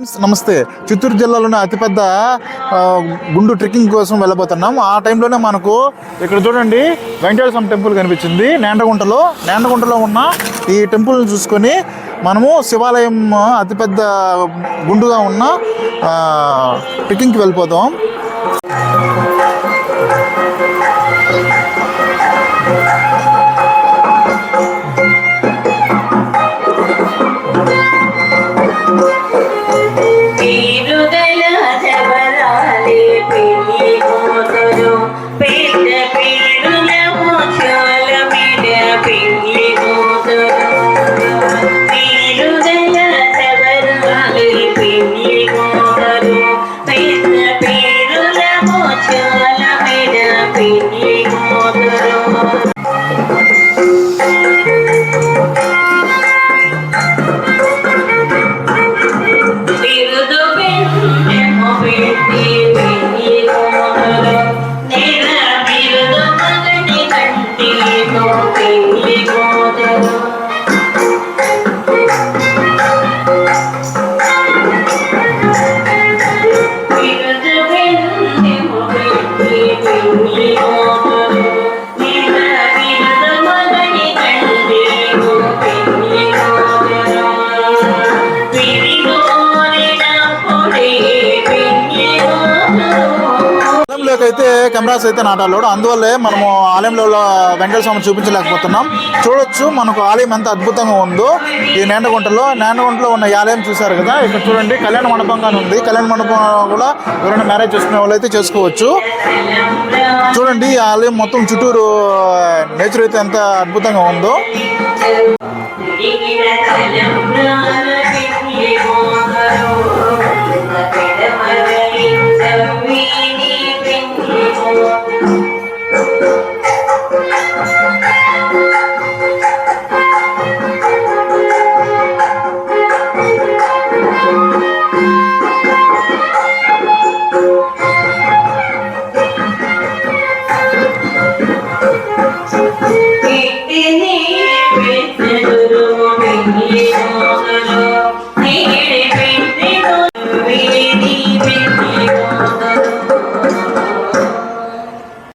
నమస్తే. చిత్తూరు జిల్లాలోని అతిపెద్ద గుండు ట్రెక్కింగ్ కోసం వెళ్ళబోతున్నాం. ఆ టైంలోనే మనకు ఇక్కడ చూడండి వెంకటేశ్వర స్వామి టెంపుల్ కనిపించింది. నేండగుంటలో నేండగుంటలో ఉన్న ఈ టెంపుల్ని చూసుకొని మనము శివాలయం అతిపెద్ద గుండుగా ఉన్న ట్రెక్కింగ్కి వెళ్ళిపోతాం Sino go, baby, go. ఆలయంలోకి అయితే కెమెరాస్ అయితే నాటాలోడు అందువల్లే మనము ఆలయంలో వెంకటేశ్వర స్వామి చూపించలేకపోతున్నాం. చూడొచ్చు మనకు ఆలయం ఎంత అద్భుతంగా ఉందో. ఈ నేండగుంటలో నేండగుంటలో ఉన్న ఆలయం చూశారు కదా? ఇక్కడ చూడండి కళ్యాణ మండపంగానే ఉంది. కళ్యాణ మండపం కూడా ఎవరైనా మ్యారేజ్ చేసుకునే వాళ్ళు అయితే చేసుకోవచ్చు. చూడండి ఈ ఆలయం మొత్తం చుట్టూరు నేచర్ అయితే ఎంత అద్భుతంగా ఉందో.